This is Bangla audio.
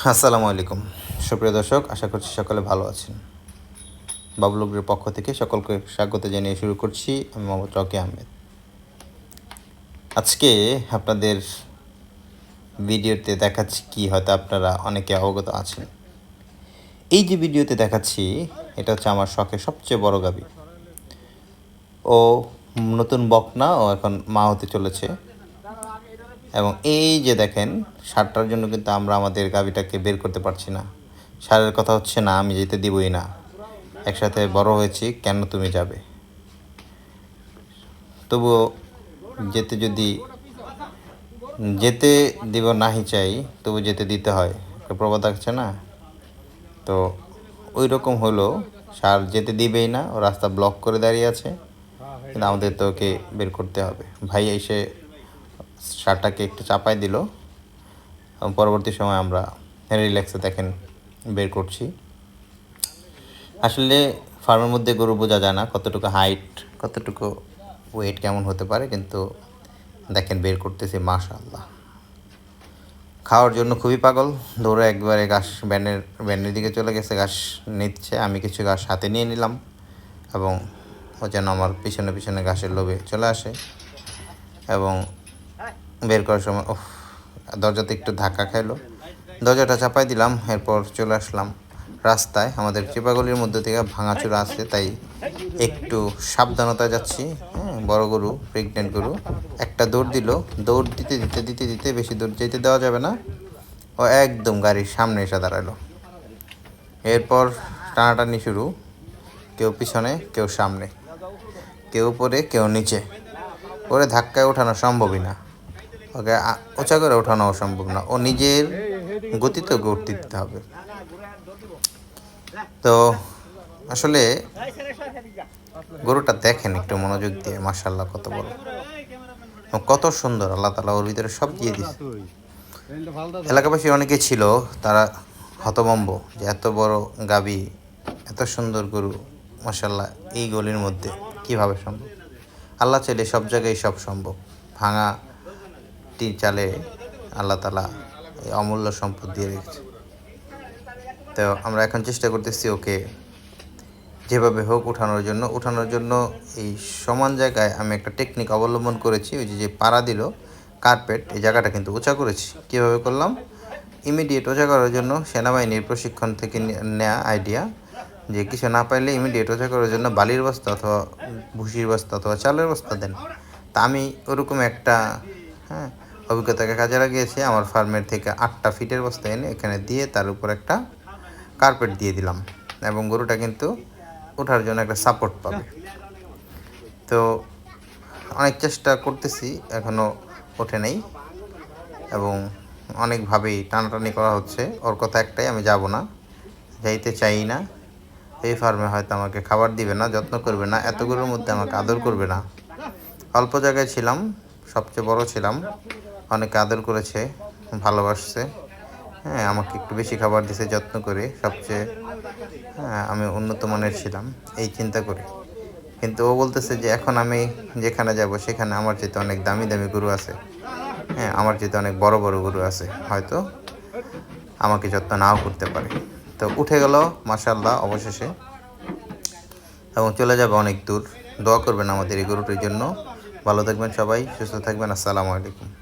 আসসালামু আলাইকুম। সুপ্রিয় দর্শক, আশা করছি সকলে ভালো আছেন। বাবলুগ্রের পক্ষ থেকে সকলকে স্বাগত জানিয়ে শুরু করছি আমি মোহাম্মদ রকি আহমেদ। আজকে আপনাদের ভিডিওতে দেখাচ্ছি কি হয়তো আপনারা অনেকে অবগত আছেন। এই যে ভিডিওতে দেখাচ্ছি, এটা হচ্ছে আমার শখের সবচেয়ে বড় গাবি। ও নতুন বকনা, ও এখন মা হতে চলেছে। এবং এই যে দেখেন, সারটার জন্য কিন্তু আমরা আমাদের গাবিটাকে বের করতে পারছি না। সারের কথা হচ্ছে না, আমি যেতে দিবই না। একসাথে বড় হয়েছি, কেন তুমি যাবে? তবুও যেতে যদি, যেতে দিব নাহি চাই, তবু যেতে দিতে হয়। প্রবাদ আছে না? তো ওই রকম হলো, সার যেতে দিবেই না, ও রাস্তা ব্লক করে দাঁড়িয়ে আছে। কিন্তু আমাদের তো ওকে বের করতে হবে। ভাই এসে সারটাকে একটু চাপাই দিল। পরবর্তী সময় আমরা রিল্যাক্সে দেখেন বের করছি। আসলে ফার্মের মধ্যে গরু বোঝা যায় না কতটুকু হাইট কতটুকু ওয়েট কেমন হতে পারে, কিন্তু দেখেন বের করতেছি মাশাআল্লাহ। খাওয়ার জন্য খুবই পাগল, দৌড়ে একবারে ঘাস ব্যানের ব্যানের দিকে চলে গেছে, ঘাস নিচ্ছে, আমি কিছু ঘাস হাতে নিয়ে নিলাম এবং ও যেন আমার পিছনে পিছনে ঘাসের লোভে চলে আসে। এবং বের করার সময় ওহ দরজাতে একটু ধাক্কা খাইলো। দরজাটা চাপাই দিলাম, এরপর চলে আসলাম রাস্তায়। আমাদের চিপাগলির মধ্যে থেকে ভাঙাচুরা আছে, তাই একটু সাবধানতা যাচ্ছি হ্যাঁ বড় গরু প্রেগনেন্ট গরু। একটা দৌড় দিল, দৌড় দিতে দিতে দিতে দিতে বেশি দৌড় যেতে দেওয়া যাবে না। ও একদম গাড়ির সামনে এসে দাঁড়াল। এরপর টানাটানি শুরু, কেউ পিছনে, কেউ সামনে, কেউ উপরে, কেউ নিচে। ওরে ধাক্কায় ওঠানো সম্ভবই না। ওকে উঁচা করে ওঠানো সম্ভব না। ও নিজের গতিতে উঠতে দিতে হবে। তো, আসলে গরুটা দেখেন একটু, মনোযোগ দিয়ে মার্শাল্লাহ কত বড়। কত সুন্দর, আল্লাহ তালা ওর ভিতরে সব দিয়ে দিছে। এলাকাবাসী অনেকে ছিল, তারা হতবম্ব যে এত বড় গাবি এত সুন্দর গরু মার্শাল্লাহ এই গলির মধ্যে কীভাবে সম্ভব? আল্লাহ চাইলে সব জায়গায় সব সম্ভব। ভাঙা টি চালে আল্লাহ তালা অমূল্য সম্পদ দিয়ে রেখেছে। তো আমরা এখন চেষ্টা করতেছি ওকে যেভাবে হোক উঠানোর জন্য। উঠানোর জন্য এই সমান জায়গায় আমি একটা টেকনিক অবলম্বন করেছি, ওই যে পাড়া দিল কার্পেট এই জায়গাটা কিন্তু উঁচা করেছি। কীভাবে করলাম? ইমিডিয়েট উঁচা করার জন্য সেনাবাহিনীর প্রশিক্ষণ থেকে নেওয়া আইডিয়া যে কিছু না পাইলে ইমিডিয়েট উঁচা করার জন্য বালির বস্তা অথবা ভুসির বস্তা অথবা চালের বস্তা দেন। তা আমি ওরকম একটা হ্যাঁ অভিজ্ঞতাকে কাজে লাগিয়েছি। আমার ফার্মের থেকে আটটা ফিটের বস্তা এনে এখানে দিয়ে তার উপর একটা কার্পেট দিয়ে দিলাম এবং গরুটা কিন্তু ওঠার জন্য একটা সাপোর্ট পাবে। তো অনেক চেষ্টা করতেছি এখনও ওঠে নেই এবং অনেকভাবেই টানাটানি করা হচ্ছে। ওর কথা একটাই, আমি যাব না, যাইতে চাই না। এই ফার্মে হয়তো আমাকে খাবার দিবে না, যত্ন করবে না এতগুলোর মধ্যে আমাকে আদর করবে না। অল্প জায়গায় ছিলাম, সবচেয়ে বড় ছিলাম। অনেকে আদর করেছে, ভালোবাসছে। হ্যাঁ আমাকে একটু বেশি খাবার দিছে, যত্ন করে। সবচেয়ে হ্যাঁ আমি উন্নত মানের ছিলাম, এই চিন্তা করে। কিন্তু ও বলতেছে যে, এখন আমি যেখানে যাব, সেখানে আমার চেয়ে অনেক দামি দামি গরু আছে। হ্যাঁ আমার চেয়ে অনেক বড় বড় গরু আছে। হয়তো আমাকে যত্ন নাও করতে পারে। তো উঠে গেল মাসাল্লাহ অবশেষে। এবং চলে যাবে অনেক দূর। দোয়া করবেন আমাদের এই গরুটির জন্য। ভালো থাকবেন সবাই, সুস্থ থাকবেন। আসসালামু আলাইকুম।